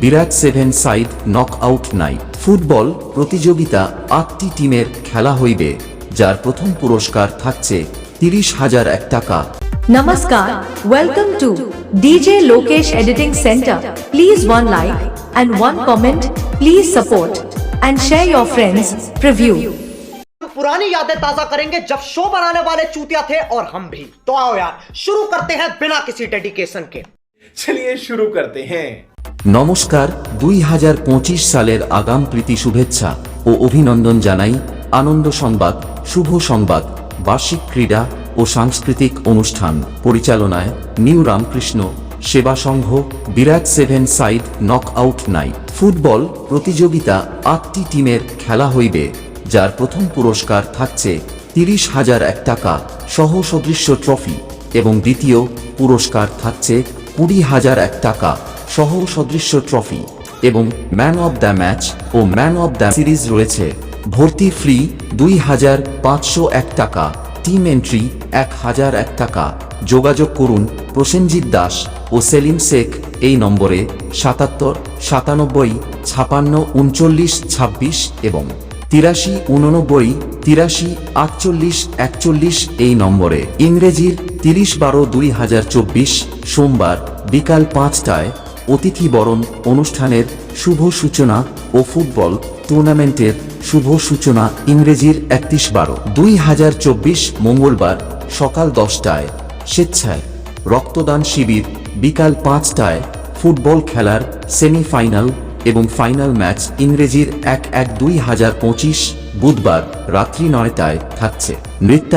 বিরাট seven side knock out night football প্রতিযোগিতা আটটি টিমের খেলা হইবে যার প্রথম পুরস্কার থাকছে তিরিশ হাজার এক টাকা Namaskar. Welcome to DJ Lokesh Editing Center. Please one like and one comment. Please support and share your friends. Preview. पुरानी यादें ताजा करेंगे जब शो बनाने वाले चूतिया थे और हम भी तो आओ यार शुरू करते हैं बिना किसी डेडिकेशन के चलिए शुरू करते हैं নমস্কার দুই হাজার পঁচিশ সালের আগাম প্রীতি শুভেচ্ছা ও অভিনন্দন জানাই। আনন্দ সংবাদ, শুভ সংবাদ, বার্ষিক ক্রীড়া ও সাংস্কৃতিক অনুষ্ঠান পরিচালনায় নিউ রামকৃষ্ণ সেবা সংঘ, বিরাট seven side knock out night. Football প্রতিযোগিতা আটটি টিমের খেলা হইবে, যার প্রথম পুরস্কার থাকছে তিরিশ হাজার এক টাকা সহ সদৃশ্য ট্রফি এবং দ্বিতীয় পুরস্কার থাকছে কুড়ি হাজার এক টাকা সহ সদৃশ্য ট্রফি এবং ম্যান অব দ্য ম্যাচ ও ম্যান অব দ্য সিরিজ রয়েছে। ভর্তি ফ্রি দুই হাজার পাঁচশো এক টাকা টিম এন্ট্রি এক হাজার এক টাকা। যোগাযোগ করুন প্রসেনজিৎ দাস ও সেলিম শেখ এই নম্বরে সাতাত্তর, সাতানব্বই, ছাপান্ন, উনচল্লিশ, ছাব্বিশ এবং তিরাশি, উননব্বই, তিরাশি, আটচল্লিশ, একচল্লিশ এই নম্বরে। ইংরেজির তিরিশ বারো দুই হাজার চব্বিশ সোমবার বিকাল পাঁচটায় অতিথি বরণ অনুষ্ঠানের শুভ সূচনা ও ফুটবল টুর্নামেন্টের শুভ সূচনা ইংরেজির একত্রিশ বারো। দুই হাজার চব্বিশ মঙ্গলবার সকাল দশটায় স্বেচ্ছায় রক্তদান শিবির, বিকাল পাঁচটায় ফুটবল খেলার সেমিফাইনাল এবং ফাইনাল ম্যাচ ইংরেজির এক এক দুই হাজার পঁচিশ বুধবার রাত্রি নয়টায় থাকছে। নৃত্য